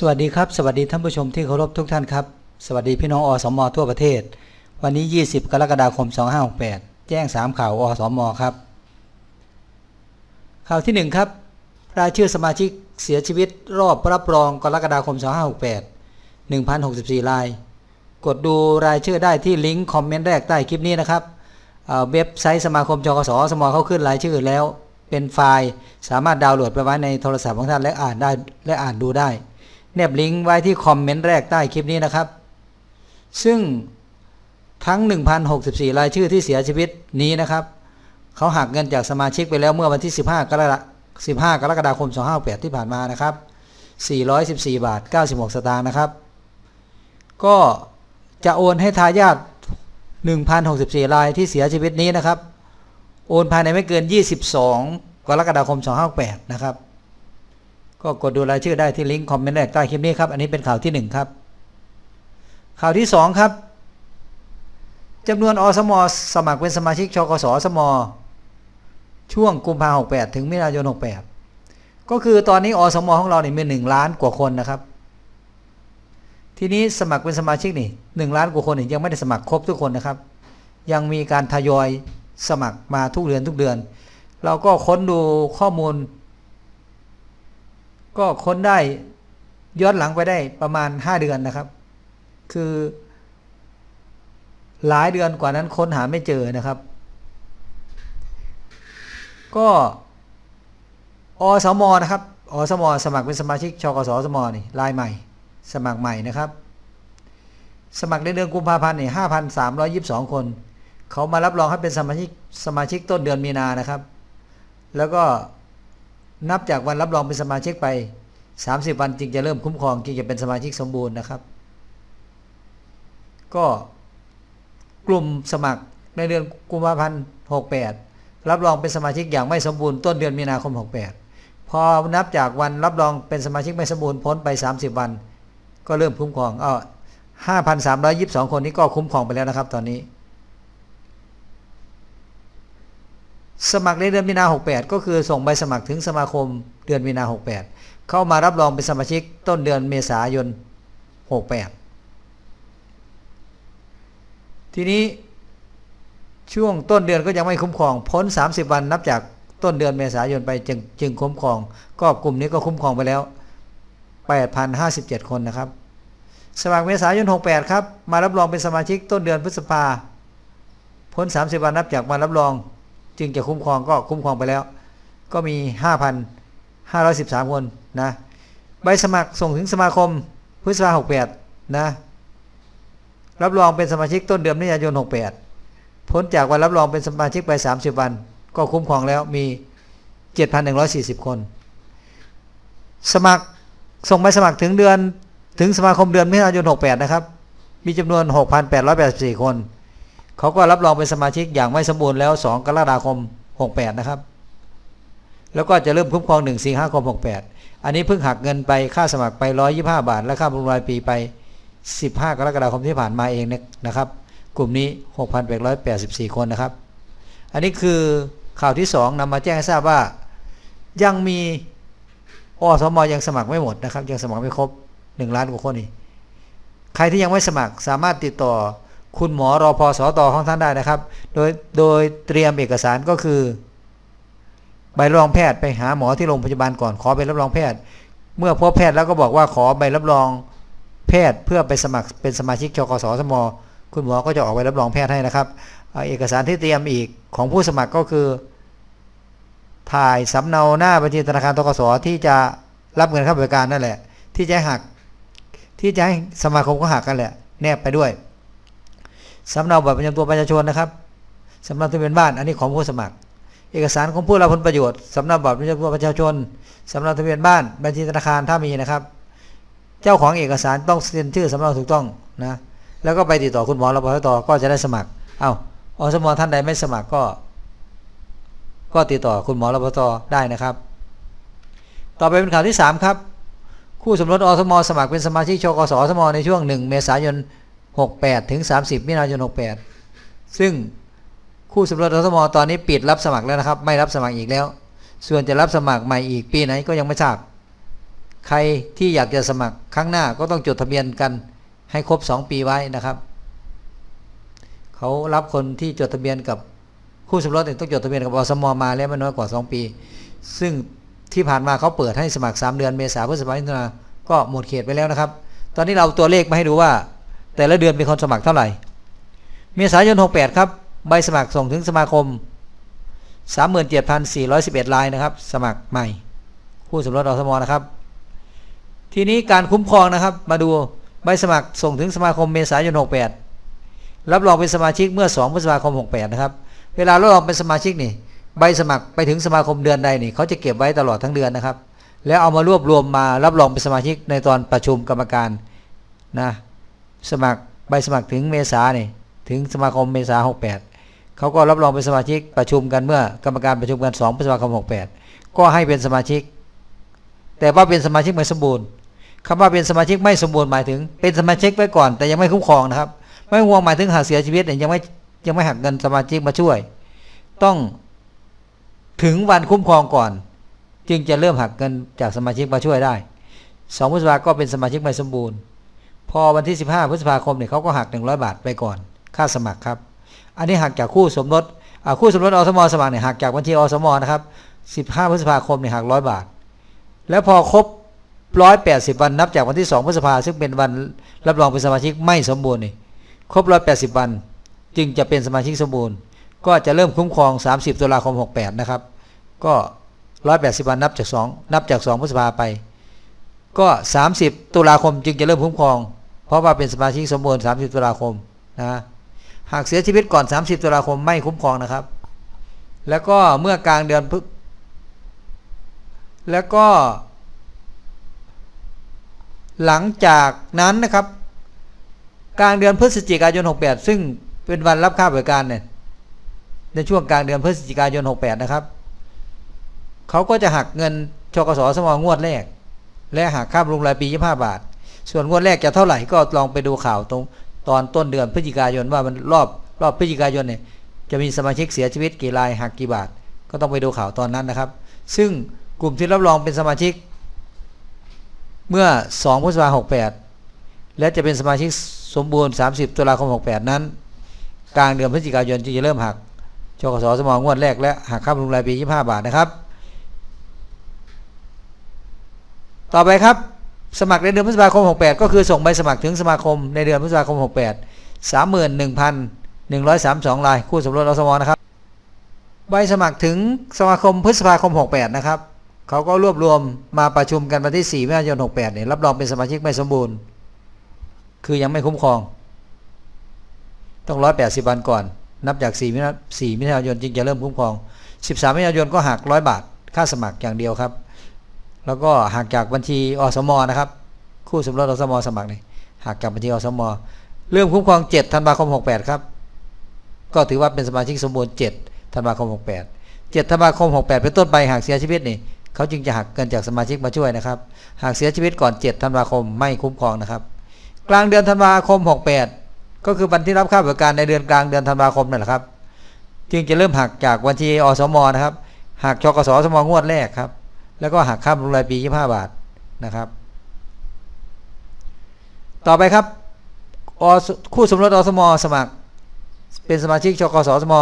สวัสดีครับ สวัสดีท่านผู้ชมที่เคารพทุกท่านครับ สวัสดีพี่น้องอสมทั่วประเทศ วันนี้ 20 กรกฎาคม 2568 แจ้ง 3 ข่าวอสมครับ ข่าวที่ 1 ครับ รายชื่อสมาชิกเสียชีวิตรอบรับรองกรกฎาคม 2568 1,064 ราย กดดูรายชื่อได้ที่ลิงก์คอมเมนต์แรกใต้คลิปนี้นะครับเเว็บไซต์สมาคมจกสอสมเขาขึ้นรายชื่อแล้ว เป็นไฟล์สามารถดาวน์โหลดไปไว้ในโทรศัพท์ของท่านและอ่านได้และอ่านดูได้ แนบลิงก์ไว้ที่คอมเมนต์แรกใต้คลิปนี้นะครับ ซึ่งทั้ง 1,064 รายชื่อที่เสียชีวิตนี้นะครับ เขาหักเงินจากสมาชิกไปแล้วเมื่อวันที่ 15 กรกฎา15 กรกฎาคม 258 ที่ผ่านมานะครับ 414 บาท 96 สตางค์นะครับ ก็จะโอนให้ทายาท1,064 รายที่เสียชีวิตนี้นะครับ โอนภายในไม่เกิน 22 กรกฎาคม 258 นะครับ ก็กดดูรายชื่อได้ที่ลิงก์คอมเมนต์แรกใต้คลิปนี้ครับ อันนี้เป็นข่าวที่ 1 ครับ ข่าวที่ 2 ครับจำนวนอสมสมัครเป็นสมาชิกชกสสมอช่วงกุมภาพันธ์68ถึงมิถุนายน68ก็คือตอนนี้อสมของเราเนี่ยมี1ล้านกว่าคนนะครับ ทีนี้สมัครเป็นสมาชิกนี่หนึ่งล้านกว่าคนนี่ยังไม่ได้สมัครครบทุกคนนะครับ ยังมีการทยอยสมัครมาทุกเดือนทุกเดือน เราก็ค้นดูข้อมูล ก็ค้นได้ย้อนหลังไปได้ประมาณ 5 เดือนนะครับ คือ หลายเดือนกว่านั้นค้นหาไม่เจอนะครับ ก็อสมนะครับอสมสมัครเป็นสมาชิกชกสสมนี่รายใหม่ สมัครใหม่นะครับ สมัครในเดือนกุมภาพันธ์นี่ห้าพันสามร้อยยิบสองคน เขามารับรองให้เป็นสมาชิกสมาชิกต้นเดือนมีนานะครับ แล้วก็ นับจากวันรับรองเป็นสมาชิกไป 30 วันจึงจะเริ่มคุ้มครองจึงจะเป็นสมาชิกสมบูรณ์นะครับ ก็กลุ่มสมัครในเดือนกุมภาพันธ์68 รับรองเป็นสมาชิกอย่างไม่สมบูรณ์ต้นเดือนมีนาคม 68 พอนับจากวันรับรองเป็นสมาชิกไม่สมบูรณ์พ้นไป 30 วัน ก็เริ่มคุ้มครองอ้าว5,322 คนนี้ก็คุ้มครองไปแล้วนะครับ ตอนนี้ สมัครในเดือนมีนา 68 ก็คือส่งใบสมัครถึงสมาคมเดือนมีนา 68 เข้ามารับรองเป็นสมาชิกต้นเดือนเมษายน 68 ทีนี้ช่วงต้นเดือนก็ยังไม่คุ้มครอง พ้น 30 วันนับจากต้นเดือนเมษายนไปจึงจึงคุ้มครอง ก็กลุ่มนี้ก็คุ้มครองไปแล้ว 8,057 คนนะครับ สมัครเมษายน 68 ครับ มารับรองเป็นสมาชิกต้นเดือนพฤษภาพ้น 30 วันนับจากวันรับรอง จึงจะคุ้มครองก็คุ้มครองไปแล้ว ก็มี 5,513 คนนะใบสมัครส่งถึงสมาคมพฤษภา68นะรับรองเป็นสมาชิกต้นเดือนมิถุนายน68พ้นจากวันรับรองเป็นสมาชิกไป30วัน ก็คุ้มครองแล้วมี7,140คน สมัครส่งใบสมัครถึงเดือนถึงสมาคมเดือนมิถุนายน68นะครับ มีจำนวน6,884คน เขาก็รับรองเป็นสมาชิกอย่างไม่สมบูรณ์แล้ว 2 กรกฎาคม 68 นะครับ แล้วก็จะเริ่มคุ้มครอง1สิงหาคม68 อันนี้เพิ่งหักเงินไปค่าสมัครไป 125 บาท และค่าบำรุงรายปีไป 15 กรกฎาคมที่ผ่านมาเองนะครับ กลุ่มนี้ 6,884 คนนะครับ อันนี้คือข่าวที่ 2นำมาแจ้งให้ทราบว่ายังมีอสมยังสมัครไม่หมดนะครับ ยังสมัครไม่ครบ 1 ล้านกว่าคนนี่ใครที่ยังไม่สมัครสามารถติดต่อ คุณหมอรอพอสอตอของท่านได้นะครับ โดยโดยเตรียมเอกสารก็คือ ใบรับรองแพทย์ไปหาหมอที่โรงพยาบาลก่อนขอใบรับรองแพทย์ เมื่อพบแพทย์แล้วก็บอกว่าขอใบรับรองแพทย์เพื่อไปสมัครเป็นสมาชิกชกสสมคุณหมอก็จะออกใบรับรองแพทย์ให้นะครับเอาเอกสารที่เตรียมอีกของผู้สมัครก็คือ ถ่ายสำเนาหน้าบัญชีธนาคารทกสที่จะรับเงินค่าบริการนั่นแหละ ที่จะห้หักที่จะให้สมาคมก็หักกันแหละ แนบไปด้วย สำเนาบัตรประจำตัวประชาชนนะครับสำเนาทะเบียนบ้านอันนี้ของผู้สมัคร เอกสารของผู้รับผลประโยชน์สำเนาบัตรประจำตัวประชาชนสำเนาทะเบียนบ้านบัญชีธนาคารถ้ามีนะครับ เจ้าของเอกสารต้องเซ็นชื่อสำเนาถูกต้องนะแล้วก็ไปติดต่อคุณหมอรพสตก็จะได้สมัครเอาอสมท่านใดไม่สมัครก็ ก็ติดต่อคุณหมอรพตได้นะครับ ต่อไปเป็นข่าวที่ 3 ครับ คู่สมรสอสม สมัครเป็นสมาชิกชกสอสมในช่วง 1 เมษายน 68 ถึง 30มิถุนายน 68 ซึ่งคู่สมรสอสมตอนนี้ปิดรับสมัครแล้วนะครับ ไม่รับสมัครอีกแล้ว ส่วนจะรับสมัครใหม่อีกปีไหนก็ยังไม่ทราบ ใครที่อยากจะสมัครครั้งหน้าก็ต้องจดทะเบียนกันให้ครบ 2 ปีไว้นะครับเขารับคนที่จดทะเบียนกับคู่สมรสต้องจดทะเบียนกับอสมมาแล้วไม่น้อยกว่า 2 ปี ซึ่งที่ผ่านมาเขาเปิดให้สมัคร 3 เดือนเมษาพฤษภาคมนาก็หมดเขตไปแล้วนะครับ ตอนนี้เราตัวเลขมาให้ดูว่า แต่ละเดือนมีคนสมัครเท่าไหร่ เมษายน 68 ครับ ใบสมัครส่งถึงสมาคม 37,411รายนะครับ สมัครใหม่คู่สมรสอสมนะครับ ทีนี้การคุ้มครองนะครับ มาดูใบสมัครส่งถึงสมาคมเมษายน 68 รับรองเป็นสมาชิกเมื่อ 2 พฤษภาคม 68 นะครับ เวลารับรองเป็นสมาชิกนี่ ใบสมัครไปถึงสมาคมเดือนใดนี่เขาจะเก็บไว้ตลอดทั้งเดือนนะครับ แล้วเอามารวบรวมมารับรองเป็นสมาชิกในตอนประชุมกรรมการนะ สมัครใบสมัครถึงเมษาเนี่ยถึงสมาคมเมษา68เขาก็รับรองเป็นสมาชิกประชุมกันเมื่อกรรมการประชุมกัน2พฤษภาคม68ก็ให้เป็นสมาชิก แต่ว่าเป็นสมาชิกไม่สมบูรณ์คำว่าเป็นสมาชิกไม่สมบูรณ์หมายถึง เป็นสมาชิกไว้ก่อน แต่ยังไม่คุ้มครองนะครับ ไม่ห่วงหมายถึงหากเสียชีวิตเนี่ยยังไม่ยังไม่หักเงินสมาชิกมาช่วย ต้องถึงวันคุ้มครองก่อน จึงจะเริ่มหักเงินจากสมาชิกมาช่วยได้สองพฤษภาก็เป็นสมาชิกไม่สมบูรณ์ พอวันที่ 15 พฤษภาคมเนี่ยเขาก็หัก 100 บาทไปก่อน ค่าสมัครครับ อันนี้หักจากคู่สมรสอ่าคู่สมรสอสมสมัครเนี่ยหักจากบัญชีอสมนะครับ 15 พฤษภาคมเนี่ยหัก 100 บาท แล้วพอครบ 180 วันนับจากวันที่ 2 พฤษภาซึ่งเป็นวันรับรองเป็นสมาชิกไม่สมบูรณ์นี่ครบ 180 วัน จึงจะเป็นสมาชิกสมบูรณ์ ก็จะเริ่มคุ้มครอง 30 ตุลาคม 68 นะครับ ก็ 180 วันนับจาก 2 นับจาก 2 พฤษภาไป ก็ 30 ตุลาคมจึงจะเริ่มคุ้มครอง เพราะว่าเป็นสมาชิกสมบูรณ์ 30 ตุลาคมนะหากเสียชีวิตก่อน 30 ตุลาคมไม่คุ้มครองนะครับ แล้วก็เมื่อกลางเดือนพฤแล้วก็ หลังจากนั้นนะครับ กลางเดือนพฤศจิกายน 68 ซึ่งเป็นวันรับค่าบริการเนี่ยในช่วงกลางเดือนพฤศจิกายน 68 นะครับ เขาก็จะหักเงินชกสสมงวดแรก และหักค่าบำรุงรายปี 25 บาท ส่วนงวดแรกจะเท่าไหร่ก็ลองไปดูข่าวตรงตอนต้นเดือนพฤศจิกายนว่ามันรอบรอบพฤศจิกายนเนี่ยจะมีสมาชิกเสียชีวิตกี่รายหักกี่บาท ก็ต้องไปดูข่าวตอนนั้นนะครับ ซึ่งกลุ่มที่รับรองเป็นสมาชิก เมื่อ 2 พฤษภาคม68 และจะเป็นสมาชิกสมบูรณ์ 30 ตุลาคม 68 นั้น กลางเดือนพฤศจิกายนจึงจะเริ่มหักชกสสมองวดแรกและหักค่าบำรุงรายปี 25 บาทนะครับ ต่อไปครับ สมัครในเดือนพฤษภาคม 68 ก็คือส่งใบสมัครถึงสมาคมในเดือนพฤษภาคม 68 31,132รายคู่สมรสอสมนะครับ ใบสมัครถึงสมาคมพฤษภาคม 68 นะครับเขาก็รวบรวมมาประชุมกันวันที่4มิถุนายน 68 เนี่ยรับรองเป็นสมาชิกไม่สมบูรณ์ คือยังไม่คุ้มครอง ต้อง 180 วันก่อน นับจาก4มิถุน4มิถุนายนจึงจะเริ่มคุ้มครอง 13มิถุนายนก็หัก 100 บาท ค่าสมัครอย่างเดียวครับ แล้วก็หักจากบัญชีอสมนะครับ คู่สมรสอสมสมัครนี่หักจากบัญชีอสมเริ่มคุ้มครอง7ธันวาคม 68 ครับ ก็ถือว่าเป็นสมาชิกสมบูรณ์7ธันวาคม 68 7ธันวาคม 68 เป็นต้นไปหากเสียชีวิตนี่เขาจึงจะหักเงินจากสมาชิกมาช่วยนะครับ หากเสียชีวิตก่อน7ธันวาคมไม่คุ้มครองนะครับ กลางเดือนธันวาคม 68 ก็คือวันที่รับค่าบริการในเดือนกลางเดือนธันวาคมนั่นแหละครับ จึงจะเริ่มหักจากบัญชีอสมนะครับหักชกสสมงวดแรกครับ แล้วก็หักค่าบำรุงรายปี25บาทนะครับ ต่อไปครับอคู่สมรสอสมสมัคร เป็นสมาชิกชกสสม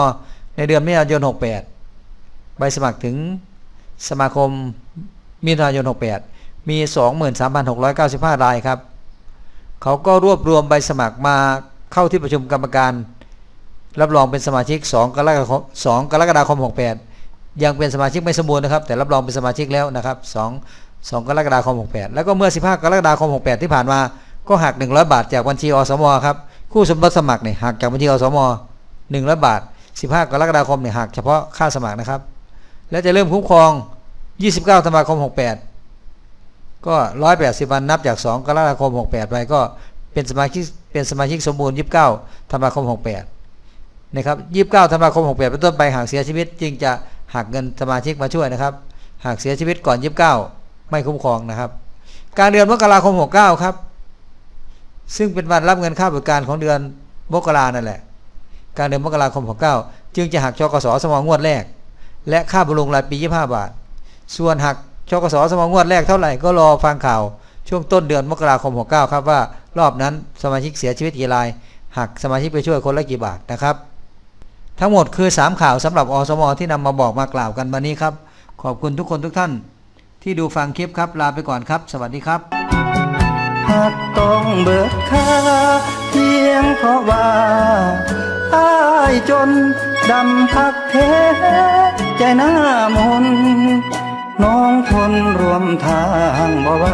ในเดือนมิถุนายน 68 ใบสมัครถึงสมาคมมิถุนายน 68 มี 23,695 รายครับ เขาก็รวบรวมใบสมัครมาเข้าที่ประชุมกรรมการ รับรองเป็นสมาชิก 2 กรกฎาคม 2 กรกฎาคม 68 ยังเป็นสมาชิกไม่สมบูรณ์นะครับ แต่รับรองเป็นสมาชิกแล้วนะครับ2 2กรกฎาคม 68 แล้วก็เมื่อ 15 กรกฎาคม 68 ที่ผ่านมา ก็หัก 100 บาทจากบัญชีอสมครับ คู่สมรสสมัครเนี่ยหักจากบัญชีอสม100 บาท 15 กรกฎาคมเนี่ยหักเฉพาะค่าสมัครนะครับ และจะเริ่มคุ้มครอง 29 ธันวาคม 68 ก็ 180 วันนับจาก 2 กรกฎาคม 68 ไปก็เป็นสมาชิกเป็นสมาชิกสมบูรณ์ 29 ธันวาคม 68 นะครับ 29 ธันวาคม 68 เป็นต้นไปหากเสียชีวิตจึงจะ หักเงินสมาชิกมาช่วยนะครับ หากเสียชีวิตก่อน29ไม่คุ้มครองนะครับ กางเดือนมกราคม69ครับ ซึ่งเป็นวันรับเงินค่าบริการของเดือนมกรานั่นแหละ กางเดือนมกราคม69จึงจะหักชกสสมองวดแรก และค่าบำรุงรายปี25บาท ส่วนหักชกสสมองวดแรกเท่าไหร่ก็รอฟังข่าวช่วงต้นเดือนมกราคม 69 ครับว่ารอบนั้นสมาชิกเสียชีวิตกี่ราย หักสมาชิกไปช่วยคนละกี่บาทนะครับ ทั้งหมดคือ 3 ข่าวสำหรับอสมอที่นำมาบอกมากล่าวกันวันนี้ครับ ขอบคุณทุกคนทุกท่าน ที่ดูฟังคลิปครับ ลาไปก่อนครับ สวัสดีครับหากต้องเบิดค่าเพียงเพราะว่าอายจนดำพักเทใจหน้ามนน้องทนรวมทางบ่ไหว